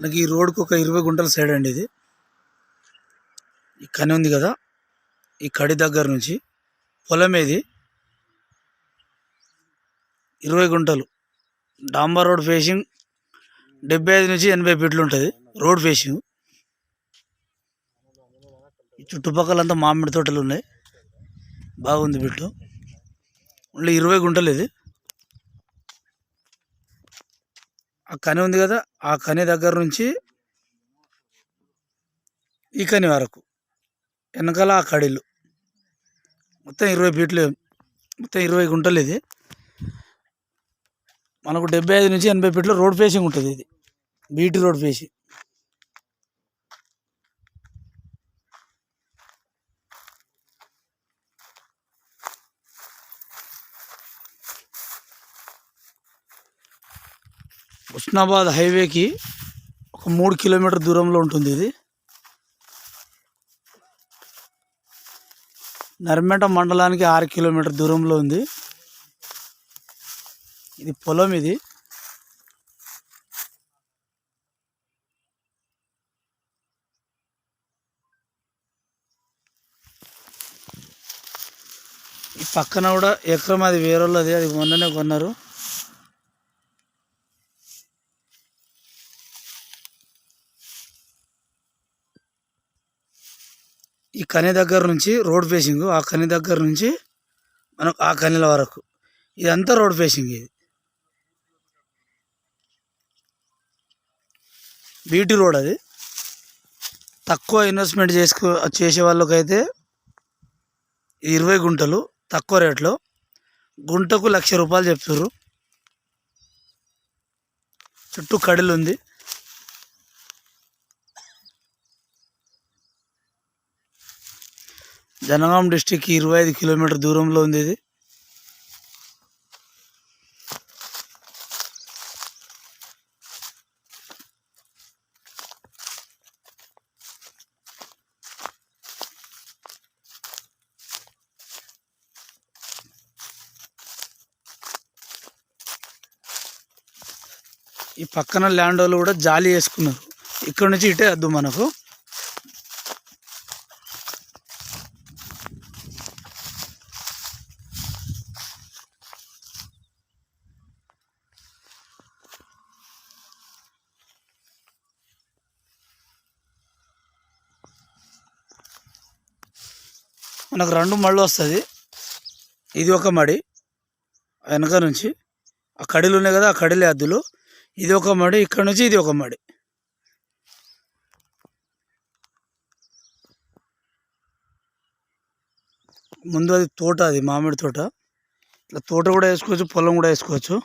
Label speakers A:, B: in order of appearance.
A: మనకి ఈ రోడ్కి ఒక ఇరవై గుంటల సైడ్ అండి ఇది. ఈ కని ఉంది కదా ఈ కడి దగ్గర నుంచి పొలం ఇది ఇరవై గుంటలు. డాంబర్ రోడ్ ఫేసింగ్ డెబ్బై ఐదు నుంచి ఎనభై ఫీట్లు ఉంటుంది రోడ్ ఫేసింగ్. ఈ చుట్టుపక్కలంతా మామిడి తోటలు ఉన్నాయి. బాగుంది బిట్లు ఓన్లీ ఇరవై గుంటలు ఇది. ఆ కని ఉంది కదా ఆ కని దగ్గర నుంచి ఈ కని వరకు. వెనకాల ఆ కడిలు. మొత్తం ఇరవై ఫీట్లు మొత్తం ఇరవై గుంటలు ఇది. మనకు డెబ్బై ఐదు నుంచి ఎనభై ఫీట్లు రోడ్ ఫేసింగ్ ఉంటుంది ఇది. బీటీ రోడ్ ఫేసింగ్ హుస్నాబాద్ హైవేకి ఒక మూడు కిలోమీటర్ దూరంలో ఉంటుంది ఇది. నర్మేట మండలానికి ఆరు కిలోమీటర్ దూరంలో ఉంది. ఇది పొలం ఇది. ఈ పక్కన కూడా ఎకరం అది వేరే అది మొన్ననే కొన్నారు. ఈ కని దగ్గర నుంచి రోడ్ ఫేసింగ్ ఆ కని దగ్గర నుంచి మనకు ఆ కనిల వరకు. ఇదంతా రోడ్ ఫేసింగ్ ఇది బీటీ రోడ్ అది. తక్కువ ఇన్వెస్ట్మెంట్ చేసుకో చేసే వాళ్ళకైతే ఇరవై గుంటలు తక్కువ రేట్లో. గుంటకు లక్ష రూపాయలు చెప్తున్నారు చుట్టూ కడిలు ఉంది జనగాం డిస్టిక్ ఇరవై ఐదు కిలోమీటర్ దూరంలో ఉంది ఇది. ఈ పక్కన ల్యాండ్ వాళ్ళు కూడా జాలి వేసుకున్నారు. ఇక్కడ నుంచి ఇటే వద్దు మనకు. మనకు రెండు మళ్ళు వస్తుంది. ఇది ఒక మడి వెనక నుంచి. ఆ కడీలు ఉన్నాయి కదా ఆ కడిలే అద్దులు. ఇది ఒక మడి ఇక్కడ నుంచి ఇది ఒక మడి. ముందు అది తోట అది మామిడి తోట. ఇట్లా తోట కూడా వేసుకోవచ్చు పొలం కూడా వేసుకోవచ్చు.